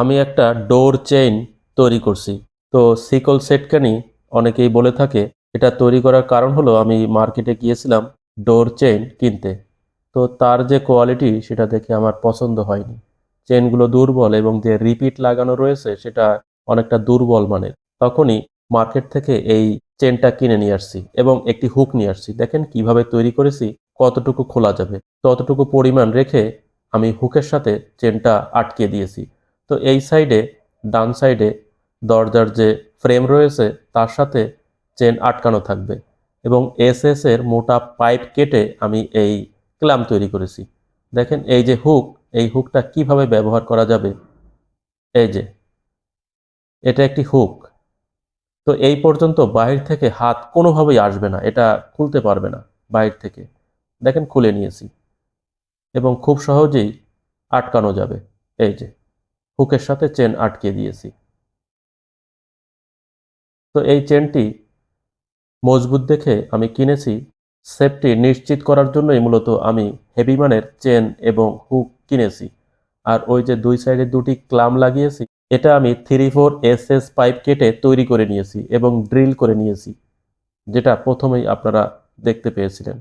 আমি একটা ডোর চেইন তৈরি করছি। তো সিকল সেটকানি অনেকেই বলে থাকে, এটা তৈরি করার কারণ হলো আমি মার্কেটে গিয়েছিলাম ডোর চেইন কিনতে। তো তার যে কোয়ালিটি সেটা দেখে আমার পছন্দ হয়নি। চেনগুলো দুর্বল এবং যে রিপিট লাগানো রয়েছে সেটা অনেকটা দুর্বল মানের। তখনই মার্কেট থেকে এই চেনটা কিনে নিয়ে আসছি এবং একটি হুক নিয়ে আসছি। দেখেন কীভাবে তৈরি করেছি, কতটুকু খোলা যাবে। ততটুকু পরিমাণ রেখে আমি হুকের সাথে চেনটা আটকে দিয়েছি। তো এই সাইডে, ডান সাইডে দরজার যে ফ্রেম রয়েছে, তার সাথে চেন আটকানো থাকবে এবং এস এর মোটা পাইপ কেটে আমি এই ক্লাম তৈরি করেছি। দেখেন এই যে হুক, এই হুকটা কীভাবে ব্যবহার করা যাবে? এই যে, এটা একটি হুক। তো এই পর্যন্ত বাহির থেকে হাত কোনোভাবেই আসবে না, এটা খুলতে পারবে না বাহির থেকে। দেখেন খুলে নিয়েছি এবং খুব সহজেই আটকানো যাবে। এই যে হুকের সাথে চেন আটকে দিয়েছি। তো এই চেনটি মজবুত দেখে আমি কিনেছি। সেফটি নিশ্চিত করার জন্যই মূলত আমি হেভি মানের চেন এবং হুক কিনেছি। আর ওই যে দুই সাইডে দুটি ক্লাম লাগিয়েছি, এটা আমি three four S S pipe কেটে তৈরি করে নিয়েছি এবং ড্রিল করে নিয়েছি, যেটা প্রথমেই আপনারা দেখতে পেয়েছিলেন।